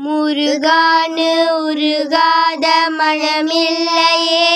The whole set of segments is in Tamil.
முருகானு உருகாத மனமில்லையே.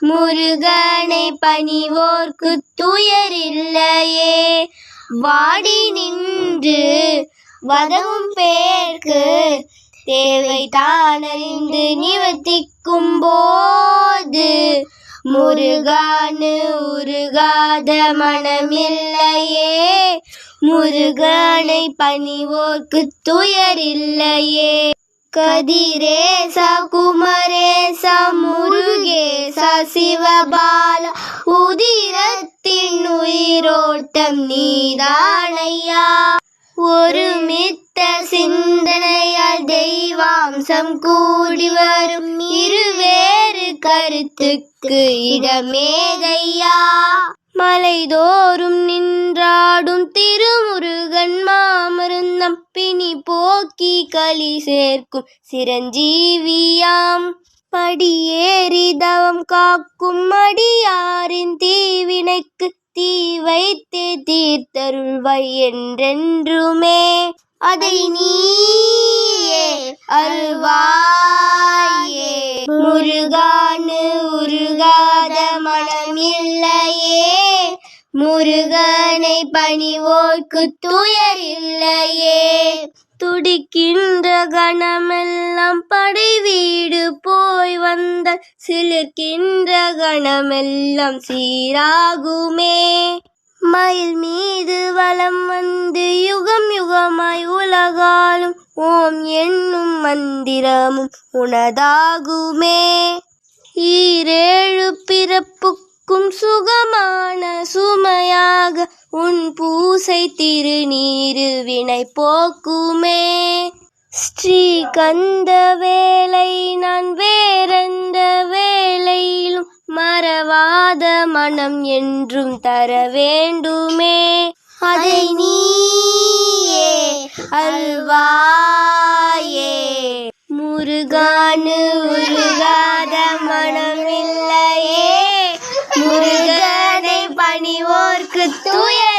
முருகனை பணிவோர்க்கு துயரில்லையே. வாடி நின்று வதவும் பேர்க்கு தேவை தானறிந்து நிவர்த்திக்கும் போது முருகானு உருகாத மனமில்லையே. முருகனை பணிவோர்க்கு துயரில்லையே. கதிரேசா குமரேசா முருகேசா சிவபால உதிரத்தின் உயிரோட்டம் நீதானையா ஒருமித்த சிந்தனையால் தெய்வாம்சம் கூடி வரும் இருவேறு கருத்துக்கு இடமேதையா. மலைதோறும் நின்றாடும் திருமுருகன் மாமருந்தம் பிணி போக்கி களி சேர்க்கும் சிரஞ்சீவியாம். படியேறி தவம் காக்கும் மடியாரின் தீவினைக்கு தீ வைத்தே தீர்த்தருள்வை என்றென்றுமே. அதை நீ அருள்வா முருகனை பணிவோர்க்கு துயர் இல்லையே துடிக்கின்ற கணமெல்லாம் படை வீடு போய் வந்த சிலிர்க்கின்ற கணமெல்லாம் சீராகுமே. மயில் மீது வலம் வந்து யுகம் யுகமாய் உலகாலும் ஓம் என்னும் மந்திரமும் உனதாகுமே. ஈரேழு பிறப்புக்கும் சுகமான சு திருநீரு வினை போக்குமே. ஸ்ரீகந்த வேலை நான் வேறெந்த வேலையிலும் மறவாத மனம் என்றும் தர வேண்டுமே. அதை நீயே அல்வாயே. முருகானு உருகாத மனம் இல்லையே முருகனை பணிவோர்க்கு துய